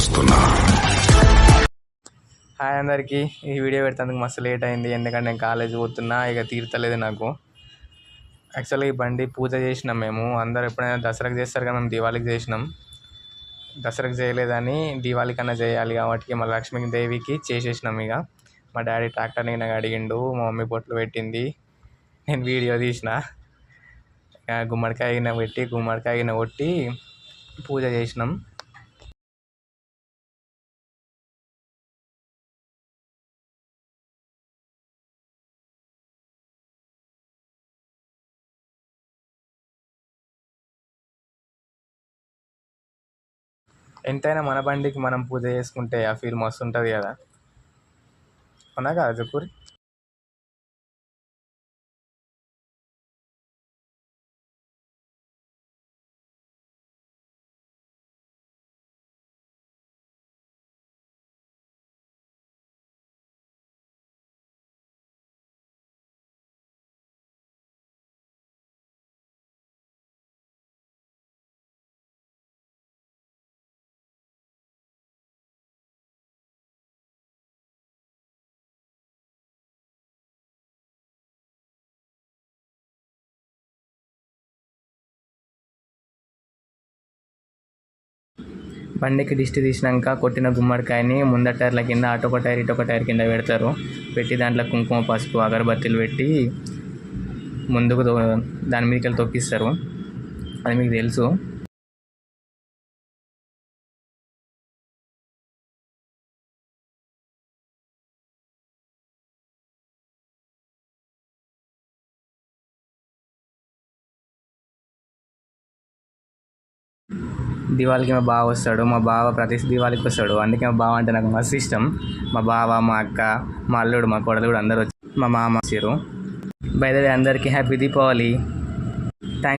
వస్తున్నా. హాయ్ అందరికీ. ఈ వీడియో పెడతానికి మస్తు లేట్ అయింది. ఎందుకంటే నేను కాలేజ్ పోతున్నా ఇక తీర్తలేదు నాకు. యాక్చువల్గా ఈ బండి పూజ చేసినాం మేము. అందరు ఎప్పుడైనా దసరాకి చేస్తారు కానీ మేము దివాళికి చేసినాం. దసరాకి చేయలేదని దివాళి కన్నా చేయాలి కాబట్టి మా లక్ష్మీదేవికి చేసేసినాం ఇక. మా డాడీ ట్రాక్టర్ని నాకు అడిగిండు మా మమ్మీ పొట్లు పెట్టింది. నేను వీడియో తీసిన. ఇక గుమ్మడికాయ గిన్నె పెట్టి గుమ్మడికాయ కొట్టి పూజ చేసినాం. ఎంతైనా మన బండికి మనం పూజ చేసుకుంటే ఆ ఫీల్ మస్తు ఉంటుంది కదా. అవునా కదా జకూరి బండికి దిష్టి తీసినాక కొట్టిన గుమ్మడికాయని ముందర టైర్ల కింద అటు ఒక టైర్ ఇటు ఒక టైర్ కింద పెడతారు. పెట్టి దాంట్లో కుంకుమ పసుపు అగరబత్తీలు పెట్టి ముందుకు దాని మీదకి వెళ్ళి తొక్కిస్తారు. అది మీకు తెలుసు. దివాళికి మా బావ వస్తాడు మా బావ ప్రతి దివాళికి వస్తాడు. అందుకే మా బావ అంటే నాకు మస్తు ఇష్టం. మా బావ మా అక్క మా అల్లుడు మా కొడలు కూడా అందరూ వచ్చి మా మామ వచ్చారు బయదే అందరికీ హ్యాపీ దీపావళి